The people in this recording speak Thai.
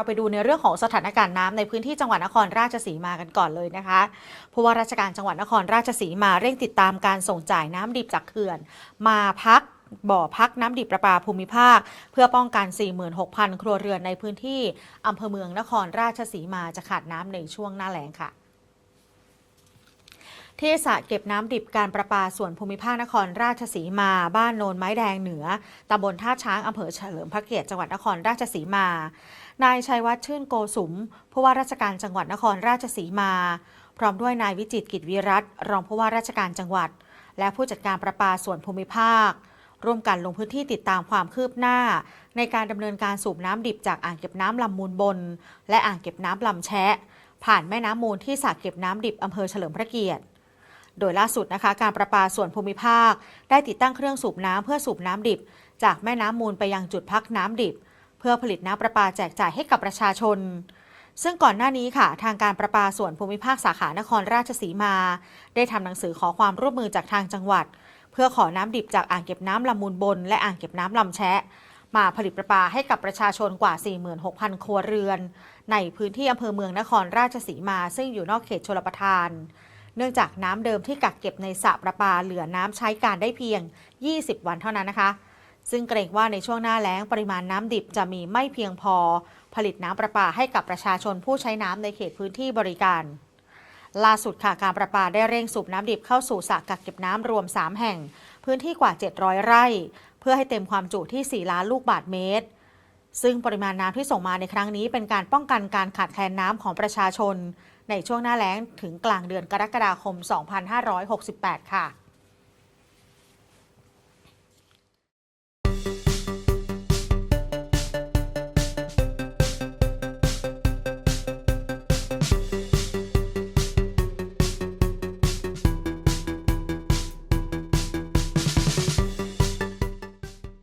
เราไปดูในเรื่องของสถานการณ์น้ำในพื้นที่จังหวัดนครราชสีมากันก่อนเลยนะคะผู้ว่าราชการจังหวัดนครราชสีมาเร่งติดตามการส่งจ่ายน้ำดิบจากเขื่อน มาพักบ่อพักน้ำดิบประปาภูมิภาค เพื่อป้องกัน 46,000 ครัวเรือนในพื้นที่อำเภอเมืองนครราชสีมาจะขาดน้ำในช่วงหน้าแล้งค่ะ ที่สระเก็บน้ำดิบการประปาส่วนภูมิภาคนครราชสีมา บ้านโนนไม้แดงเหนือตำบลท่าช้างอำเภอเฉลิมพระเกียรติจังหวัดนครราชสีมานายชัยวัฒน์ชื่นโกสุมผู้ว่าราชการจังหวัดนครราชสีมา พร้อมด้วยนายวิจิตกิจวิรัตรองผู้ว่าราชการจังหวัด และผู้จัดการประปาส่วนภูมิภาค ร่วมกันลงพื้นที่ติดตามความคืบหน้า ในการดำเนินการสูบน้ำดิบจากอ่างเก็บน้ำลำมูลบน และอ่างเก็บน้ำลำแชะ ผ่านแม่น้ำมูลที่สระเก็บน้ำดิบอำเภอเฉลิมพระเกียรติ โดยล่าสุดนะคะการประปาส่วนภูมิภาค ได้ติดตั้งเครื่องสูบน้ำเพื่อสูบน้ำดิบ จากแม่น้ำมูลไปยังจุดพักน้ำดิบ เพื่อผลิตน้ำประปาแจกจ่ายให้กับประชาชน ซึ่งก่อนหน้านี้ค่ะ ทางการประปาส่วนภูมิภาคสาขานครราชสีมา ได้ทำหนังสือขอความร่วมมือจากทางจังหวัด เพื่อขอน้ำดิบจากอ่างเก็บน้ำลำมูลบน และอ่างเก็บน้ำลำแชะมาผลิตประปาให้กับประชาชนกว่า 46,000 ครัวเรือน ในพื้นที่อำเภอเมืองนครราชสีมา ซึ่งอยู่นอกเขตชลประทาน เนื่องจากน้ำเดิมที่กักเก็บในสระประปาเหลือน้ำใช้การได้เพียง 20 วันเท่านั้นนะคะ ซึ่งเกรงว่าในช่วงหน้าแล้งปริมาณน้ำดิบจะมีไม่เพียงพอ ผลิตน้ำประปาให้กับประชาชนผู้ใช้น้ำในเขตพื้นที่บริการล่าสุดค่ะการประปาได้เร่งสูบน้ำดิบเข้าสู่สระกักเก็บน้ำรวม 3 แห่ง พื้นที่กว่า 700 ไร่ เพื่อให้เต็มความจุที่ 4 ล้านลูกบาทเมตร ซึ่งปริมาณน้ำที่ส่งมาในครั้งนี้เป็นการป้องกันการขาดแคลนน้ำของประชาชน ในช่วงหน้าแล้งถึงกลางเดือนกรกฎาคม 2568 ค่ะ